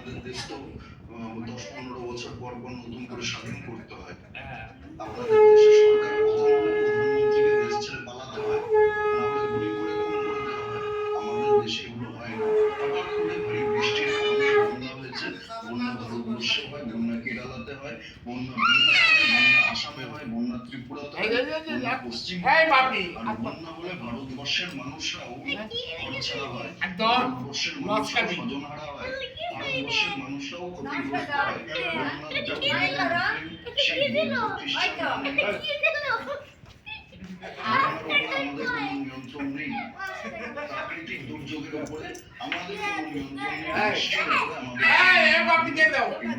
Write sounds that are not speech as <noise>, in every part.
আপনাদের দেশ তো দশ পনেরো বছর পর পর নতুন করে স্বাধীন করতে হয়। হ্যাঁ। আপনাদের দেশের সরকার প্রধানমন্ত্রীকে দেশ ছেড়ে পালাতে হয়। নাহলে গুলি করে খুন করে দেওয়া হয় আমাদের দেশে এগুলো হয় না। হঠাৎ করে ভারী বৃষ্টির কারণে বন্যা হয়েছে। বন্যা ভারতবর্ষে হয় বন্যা কেরালাতে হয় বন্যা বন্যা আসামে হয় বন্যা ত্রিপুরাতে হয় এই, এই, এই, এই, বন্যা পশ্চিম আর বন্যা হলে ভারতবর্ষের মানুষরাও ঘরছাড়া হয়। ভারতবর্ষের মানুষরাও মাঝখানে। স্বজনহারা হয়। ভারতবর্ষের মানুষরাও হয় নিয়ন্ত্রণ নেই প্রাকৃতিক দুর্যোগের উপরে আমাদের উপরে আমাদের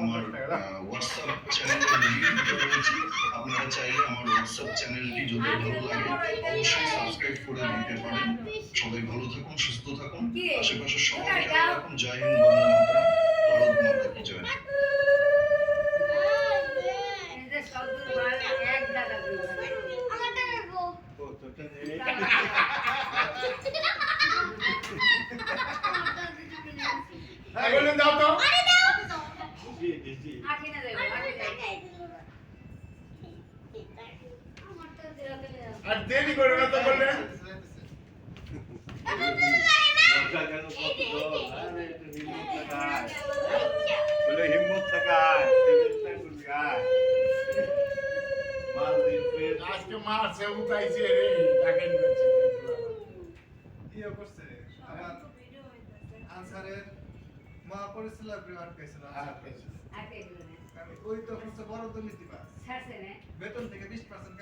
আমার হোয়াটসঅ্যাপ চ্যানেলের লিংক দেওয়া রয়েছে। আপনারা চাইলে আমার হোয়াটসঅ্যাপ চ্যানেলটি যদি ভালো লাগে, অবশ্যই সাবস্ক্রাইব করে দিতে পারেন। সবাই ভালো থাকুন, সুস্থ থাকুন। আশেপাশে সবাই খেয়াল রাখুন জয় হিন্দ, বন্দে মাতরম। ভারত আর দেরি করে না তো বললেন বলে হিম্মত থাকায় আজকে মারছে উঠাইছে রে দেখেন ইয়ে করছে আমার আনসারের মা পেয়েছিল হ্যাঁ, ওই তো হচ্ছে বড় দুর্নীতি পাস বেতন থেকে বিশ পার্সেন্ট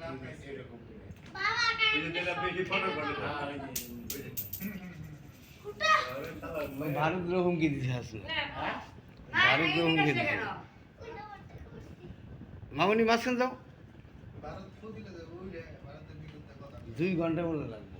নাম পাইছে এরকম করে। যেটা বেশি ফটো করে আর এই যে- ভারত হুমকি হাসনা মামনি মাঝখান যাও ভারত ফুদিলে যে ওই রে ভারতের বিরুদ্ধে কথা বলছে। দুই ঘণ্টা মতো লাগবে।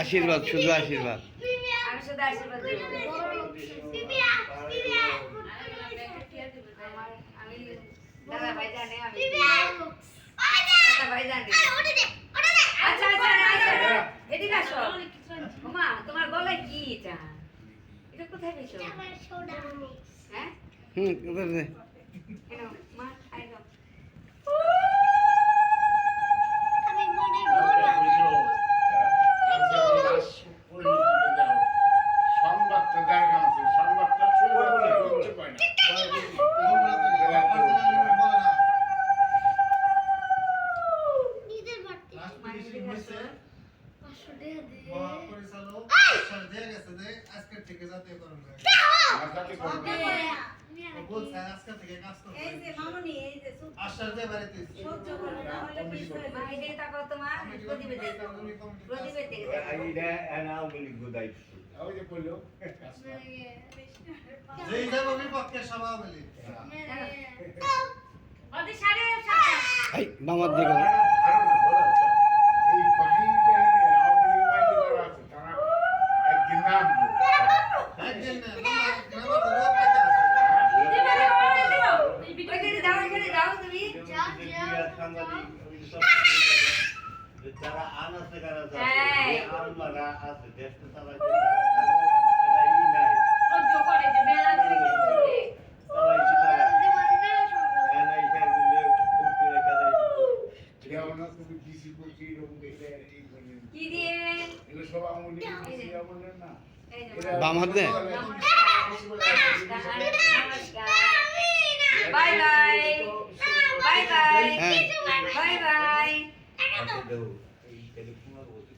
আশীর্বাদ শুধু আশীর্বাদ। আমি শুধু আশীর্বাদ দেবো আমার আমি দাদা ভাই জানে আমি দাদা ভাই জানে আচ্ছা আচ্ছা আচ্ছা এদিকে আসো মা তোমার গলায় কি এটা? এটা কোথায় পেয়েছ? হ্যাঁ? হুম কোথায় মা? মাথাতে করবে? বলছে আজকে থেকে কাজ করবে আশ্বাস দিয়ে বাড়িতে এসেছে। মা এদিকে তাকাও তো মা কমিটি প্রদীপে কমিটি দেখো কমিটি কমিটি প্রদীপে দেখো এটা এনা বলি গোদাই ওই যে কইলো যেই যাব বিপক্ষে সভাপতি ওদের সাড়ে সাতটা এই মামার দিকে এই বাহিনীটা আওয়ামী লীগ মাইন্ডে যারা আছে তারা একদিন যারা আন আছে কারা যাবে আলমারা আছে দেশটা চালাইতে বাম হাত। নে বাই বাই। Bye bye. হ্যাঁ। Bye bye.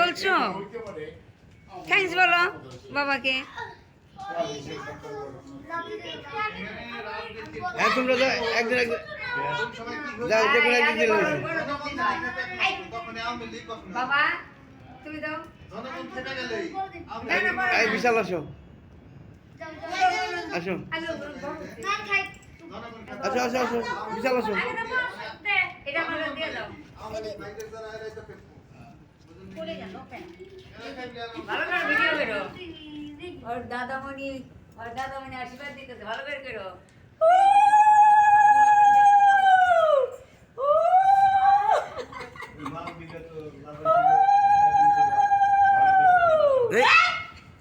বলছো হইতে পারে থ্যাঙ্কস বলো বাবাকে। হ্যাঁ তোমরা যাও যাও যে কোনো বাবা তুমি দাও। এই বিশাল আসো। আসো। আসো আসো আসো। বিশাল আসো এটা আমার দিয়ে দাও আওয়ামী লীগ ভাইদের যারা এরা তো পেপো ভালো করে ভিডিও করো ওর দাদামণি ওর দাদামণি আশীর্বাদ দিতেছে ভালো করে করো।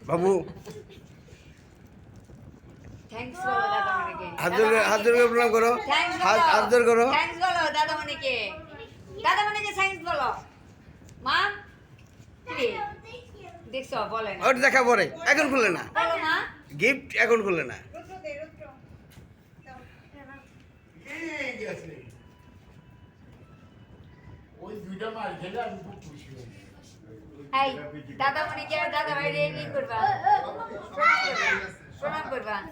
বাবু। হাত করে- হাত করে প্রণাম করো। থ্যাঙ্কস হাত হাত জোর করো। বলো দাদামণিকে। দাদামণিকে থ্যাঙ্কস বলো মা কি দেখছ বলে না ওটা দেখা পরে এখন খুললে না গিফট এখন না খেলে হই এই দাদামণিকে আর দাদা ভাইরে কি করবা প্রণাম করবা না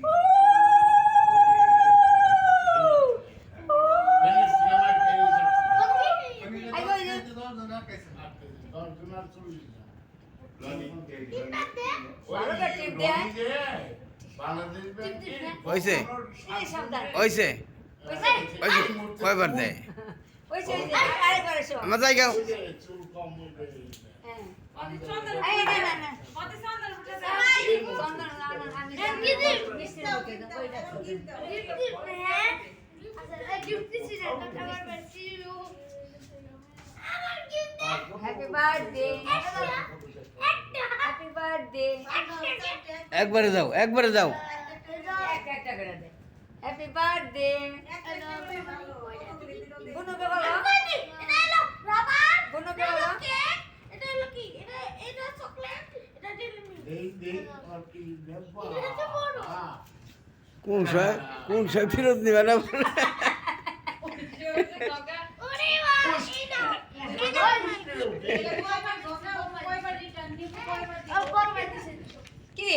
মার দেখেছিল সিনেমার খেয়ে আই ওই যে ভালো করে টিপ দেয় হয়েছে এই সাবধান হয়েছে ওইছে হয়েছে কয়বার দেয় ওইছে ওই যে আরেকবার এসো আমার জায়গাও চুল কম হয়ে হ্যাঁ চন্দন একবারে যাও একবারে যাও। একটা একটা করে দে হ্যাপি বার্থডে গুনুকে বলো গুনুকে বলো দেই দেই আর কি দেবা কোন সময় কোন সময় ফেরত নিবে না কি?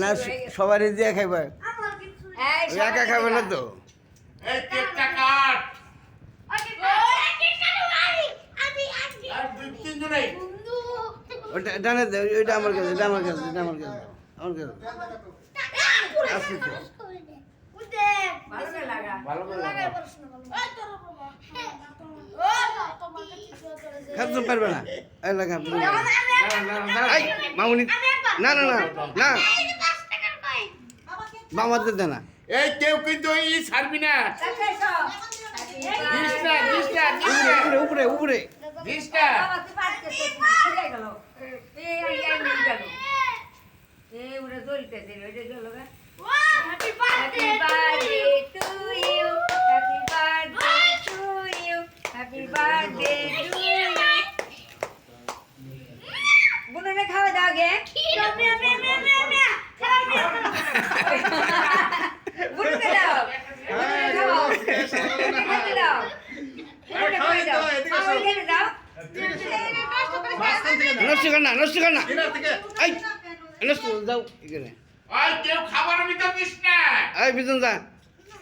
না সবারই দিয়ে খাইবা। একা খাবে না তো। এই কেকটা কাট। ওটা ডানে দে ওইটা আমার কাছে এটা কাছে এটা কাছে কাছে। পারবে না। এই লাগা মামুনি না না না না। মামাতে দে না। এই কেউ কিন্তু ই ছাড়বি না। উপরে উপরে উপরে দিস না বাবা তুই পাস করতে ছিড়ে গেল এই এই এই নিয়ে গেল এই উড়ে জ্বলতেছে ওইটা গেল গা Happy birthday to you. Happy birthday to you. Happy birthday to you. বুনুনে খাওয়া দাও গে বুনুকে দাও বুনুকে খাওয়াও বুনুকে খেতে দাও বুনুকে খাওয়াই দাও খাওয়াই খেতে দাও নষ্ট কর না নষ্ট কর না দিনার থেকে এই নষ্ট যাও এখানে। ওই কেউ খাবার ভিতর দিস না। এই বিজন যা।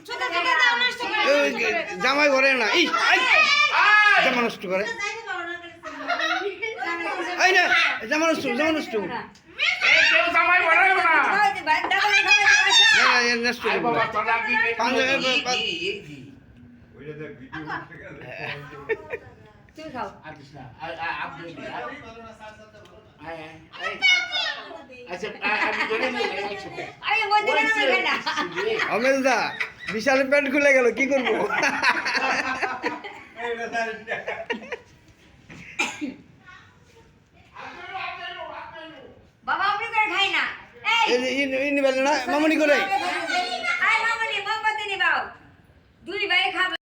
ছোট ছোট দাও নষ্ট করে এই, জামাই ঘরে না। এই। জামা নষ্ট করে। এই না জামা নষ্ট জামা নষ্ট জামাই না। না, এ নষ্ট পাঞ্জাবি <laughs> তুমি খাও। বিশাল প্যান্ট খুলে গেল কি করব? বাবা করে খাই না। মামনি করে দুই ভাই খাবে।